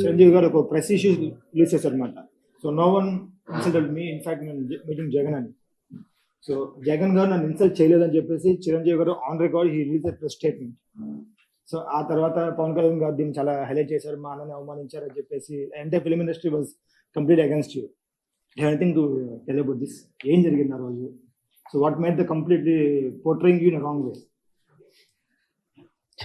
చిరంజీవి గారు ఒక press issue release చేశారు అనమాట so no one insulted me in fact నేను మీటింగ్ జగన్ అని. సో జగన్ గారు నన్ను ఇన్సల్ట్ చేయలేదని చెప్పేసి Chiranjeevi garu on record he release press statement. So ఆ తర్వాత పవన్ కళ్యాణ్ గారు దీన్ని చాలా హైలైట్ చేశారు మా అన్నని అవమానించారు అని చెప్పేసి అంటే film industry was complete against you anything to tell about this ఏం జరిగింది ఆ రోజు? So what made the completely portraying you in wrong way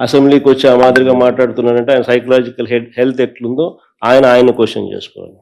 అసెంబ్లీకి వచ్చి ఆ మాదిరిగా మాట్లాడుతున్నాడంటే ఆయన సైకలాజికల్ హెల్త్ ఎట్లుందో ఆయన ఆయన క్వశ్చన్ చేసుకోవాలి.